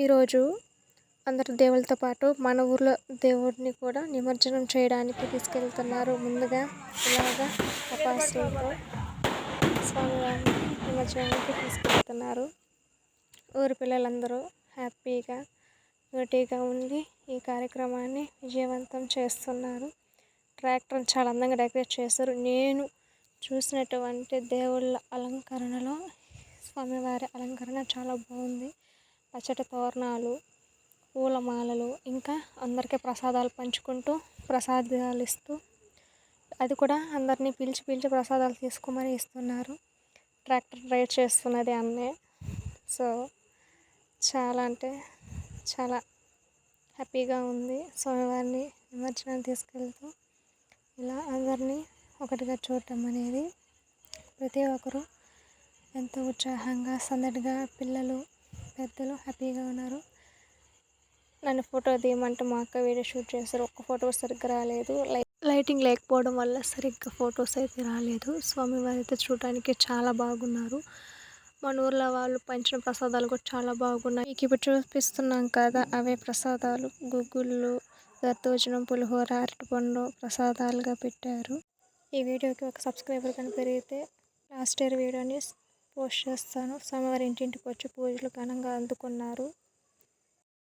ఈరోజు అందరు దేవుళ్ళతో పాటు మన ఊర్లో దేవుడిని కూడా నిమజ్జనం చేయడానికి తీసుకెళ్తున్నారు. ముందుగా ఇలాగా టపాసులతో స్వామివారిని నిమజ్జనానికి తీసుకెళ్తున్నారు. ఊరి పిల్లలందరూ హ్యాపీగా యూనిటీగా ఉండి ఈ కార్యక్రమాన్ని విజయవంతం చేస్తున్నారు. ట్రాక్టర్ని చాలా అందంగా డెకరేట్ చేశారు. నేను చూసినటువంటి దేవుళ్ళ అలంకరణలో స్వామివారి అలంకరణ చాలా బాగుంది. పచ్చటి తోరణాలు పూలమాలలు ఇంకా అందరికీ ప్రసాదాలు పంచుకుంటూ ప్రసాదాలు ఇస్తూ అది కూడా అందరినీ పిలిచి పిలిచి ప్రసాదాలు తీసుకోమని ఇస్తున్నారు. ట్రాక్టర్ రైడ్ చేస్తున్నది అన్నే. సో చాలా అంటే చాలా హ్యాపీగా ఉంది. స్వామివారిని నిమజ్జనం తీసుకెళ్తూ ఇలా అందరినీ ఒకటిగా చూడటం అనేది ప్రతి ఒక్కరు ఎంతో ఉత్సాహంగా సందడిగా పిల్లలు పెద్దలు హ్యాపీగా ఉన్నారు. నన్ను ఫోటో తీయమంటే మా అక్క వీడియో షూట్ చేస్తారు. ఒక్క ఫోటో సరిగ్గా రాలేదు. లై లైటింగ్ లేకపోవడం వల్ల సరిగ్గా ఫొటోస్ అయితే రాలేదు. స్వామివారి అయితే చూడడానికి చాలా బాగున్నారు. మన ఊర్లో వాళ్ళు పంచిన ప్రసాదాలు కూడా చాలా బాగున్నాయి. మీకు ఇప్పుడు చూపిస్తున్నాం కదా అవే ప్రసాదాలు. గుగ్గుళ్ళు దద్దోజనం పులిహోర అరటిపండు ప్రసాదాలుగా పెట్టారు. ఈ వీడియోకి ఒక సబ్స్క్రైబర్ కనుక పెరిగితే లాస్ట్ ఇయర్ వీడియోని పోస్ట్ చేస్తాను స్వామివారి ఇంటింటికి వచ్చి పూజలు ఘనంగా అందుకున్నారు.